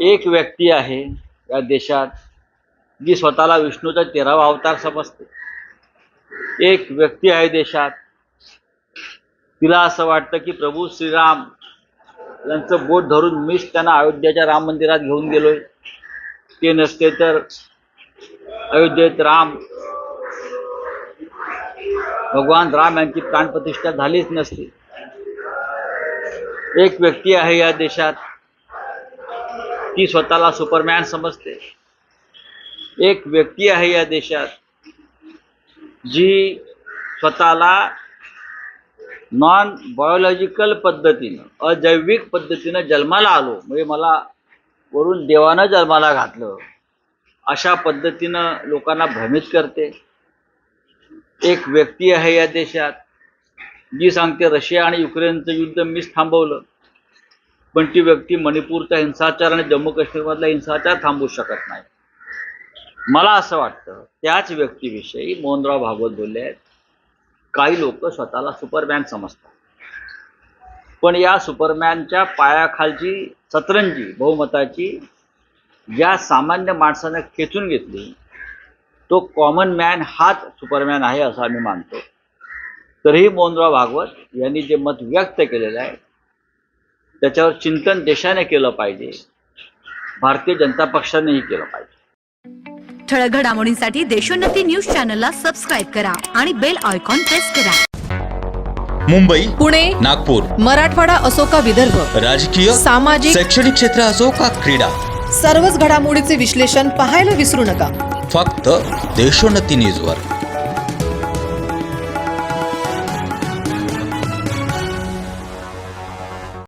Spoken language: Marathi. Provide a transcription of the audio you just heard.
एक व्यक्ती आहे या देशात जी स्वतःला विष्णूचा तेरावा अवतार समजते. एक व्यक्ती आहे देशात. तिला असं वाटतं की प्रभू श्रीराम यांचं बोट धरून मीच त्यांना अयोध्याच्या राम मंदिरात घेऊन गेलोय. ते नसते तर अयोध्येत राम भगवान राम यांची प्राणप्रतिष्ठा झालीच नसती. एक व्यक्ती आहे या देशात. ती स्वतःला सुपरमॅन समजते. एक व्यक्ती आहे या देशात जी स्वतःला नॉन बायोलॉजिकल पद्धतीनं अजैविक पद्धतीनं जन्माला आलो. म्हणजे मला वरून देवानं जन्माला घातलं. अशा पद्धतीनं लोकांना भ्रमित करते. एक व्यक्ती आहे या देशात जी सांगते रशिया आणि युक्रेनचं युद्ध मीच थांबवलं. पण ती व्यक्ती मणिपूरचा हिंसाचार आणि जम्मू काश्मीरमधला हिंसाचार थांबवू शकत नाही. मला असं वाटतं त्याच व्यक्तीविषयी मोहनराव भागवत बोलले आहेत. काही लोक स्वतःला सुपरमॅन समजतात. पण या सुपरमॅनच्या पायाखालची सतरंजी बहुमताची ज्या सामान्य माणसानं खेचून घेतली तो कॉमन मॅन हाच सुपरमॅन आहे असं आम्ही मानतो. तरीही मोहनराव भागवत यांनी जे मत व्यक्त केलेलं आहे त्याच्यावर चिंतन देशाने केलं पाहिजे. भारतीय जनता पक्षानेही केलं पाहिजे. ठळक घडामोडींसाठी देशोन्नती न्यूज चॅनलला सबस्क्राईब करा आणि बेल आयकॉन प्रेस करा. मुंबई पुणे नागपूर मराठवाडा असो का विदर्भ राजकीय सामाजिक शैक्षणिक क्षेत्र असो का क्रीडा सर्वच घडामोडीचे विश्लेषण पाहायला विसरू नका. फक्त देशोन्नती न्यूजवर.